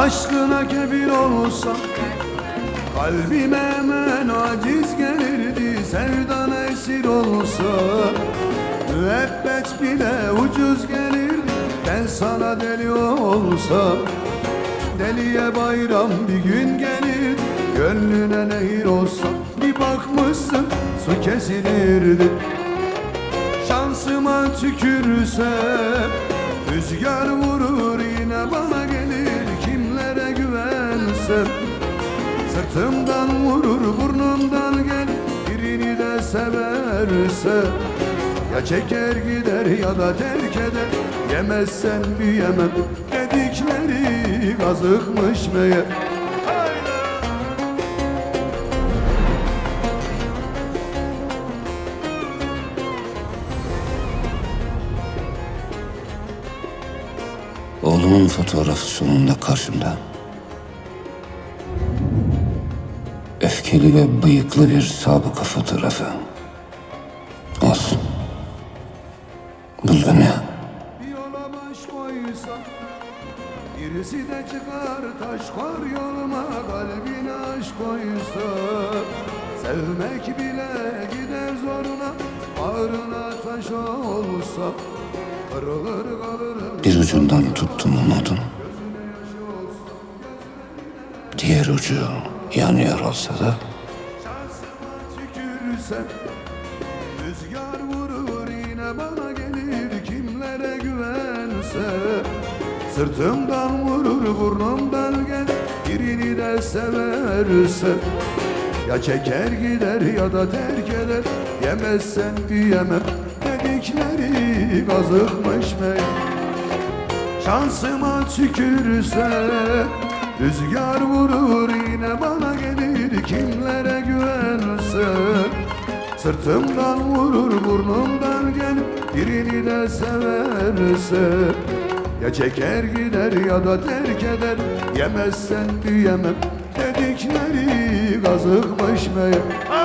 Aşkına kefil olsam Kalbime hemen aciz gelirdi Sevdan esir olsa Müebbet bile ucuz gelirdi. Ben sana deli olsam Deliye bayram bir gün gelir. Gönlüne nehir olsam Bir bakmışsın su kesilirdi. Şansıma tükürsem Rüzgar vurur yine bana güvensem Sırtımdan vurur burnumdan gel. Birini de severse Ya çeker gider ya da terk eder. Yemezsen büyümem Dedikleri kazıkmış meğer. Oğlumun fotoğrafı sonunda karşımda. Öfkeli ve bıyıklı bir sabıka fotoğrafı. Olsun. Buldum ya. Bir yola baş koysam Birisi de çıkar taş koy yoluma Kalbine aşk koysa Sevmek bile gider zoruna Bağrına taş olsa Kırılır kalır Bir ucundan tuttum umudun. Diğer ucu yanıyor olsa da. Rüzgar vurur yine bana gelir. Kimlere güvense Sırtımdan vurur burnumdan gel Birini de severse Ya çeker gider ya da terk eder. Yemezsen büyümem Dedikleri kazıkmış meğer Şansıma tükürse Rüzgar vurur yine bana gelir Kimlere güvense Sırtımdan vurur burnumdan gelip Birini de severse Ya çeker gider ya da terk eder Yemezsen büyümem Dedikleri kazıkmış meğer